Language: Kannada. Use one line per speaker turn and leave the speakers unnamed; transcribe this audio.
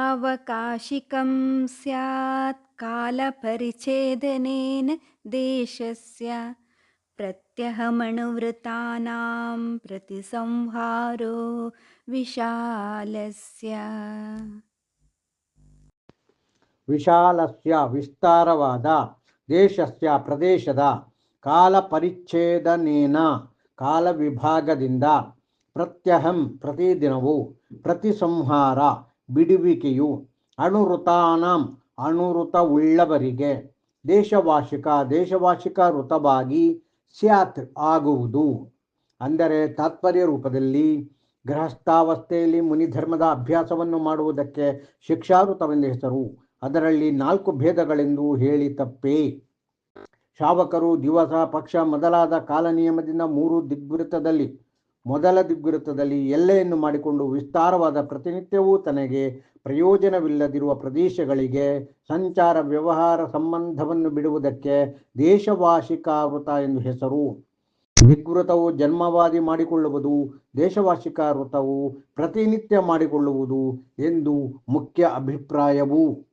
देशावकाशिकं स्यात् कालपरिच्छेदनेन देशस्य प्रत्यहमनुवृत्तानां प्रतिसंहारो विशालस्य
ವಿಶಾಲಸ್ಯ ವಿಸ್ತಾರವಾದ ದೇಶಸ್ಯ ಪ್ರದೇಶದ ಕಾಲ ಪರಿಚ್ಛೇದನೇನ ಕಾಲ ವಿಭಾಗದಿಂದ ಪ್ರತ್ಯಹಂ ಪ್ರತಿದಿನವೂ ಪ್ರತಿಸಂಹಾರ ಬಿಡುವಿಕೆಯು ಅಣುಋತಾನಾಂ ಅಣುಋತವುಳ್ಳವರಿಗೆ ದೇಶವಾರ್ಷಿಕ ದೇಶವಾರ್ಷಿಕ ಋತವಾಗಿ ಸ್ಯಾತ್ ಆಗುವುದು. ಅಂದರೆ ತಾತ್ಪರ್ಯ ರೂಪದಲ್ಲಿ ಗೃಹಸ್ಥಾವಸ್ಥೆಯಲ್ಲಿ ಮುನಿಧರ್ಮದ ಅಭ್ಯಾಸವನ್ನು ಮಾಡುವುದಕ್ಕೆ ಶಿಕ್ಷಾಋತವೆಂದು ಹೆಸರು. ಅದರಲ್ಲಿ ನಾಲ್ಕು ಭೇದಗಳೆಂದು ಹೇಳಿ ತಪ್ಪೇ. ಶಾವಕರು ದಿವಸ, ಪಕ್ಷ ಮೊದಲಾದ ಕಾಲ ನಿಯಮದಿಂದ ಮೂರು ದಿಗ್ವೃತ್ತದಲ್ಲಿ ಮೊದಲ ದಿಗ್ವೃತ್ತದಲ್ಲಿ ಎಲ್ಲೆಯನ್ನು ಮಾಡಿಕೊಂಡು ವಿಸ್ತಾರವಾದ ಪ್ರತಿನಿತ್ಯವೂ ತನಗೆ ಪ್ರಯೋಜನವಿಲ್ಲದಿರುವ ಪ್ರದೇಶಗಳಿಗೆ ಸಂಚಾರ ವ್ಯವಹಾರ ಸಂಬಂಧವನ್ನು ಬಿಡುವುದಕ್ಕೆ ದೇಶವಾರ್ಷಿಕಾವೃತ ಎಂದು ಹೆಸರು. ದಿಗ್ವೃತವು ಜನ್ಮವಾದಿ ಮಾಡಿಕೊಳ್ಳುವುದು ದೇಶವಾರ್ಷಿಕ ವೃತವು ಪ್ರತಿನಿತ್ಯ ಮಾಡಿಕೊಳ್ಳುವುದು ಎಂದು ಮುಖ್ಯ ಅಭಿಪ್ರಾಯವು.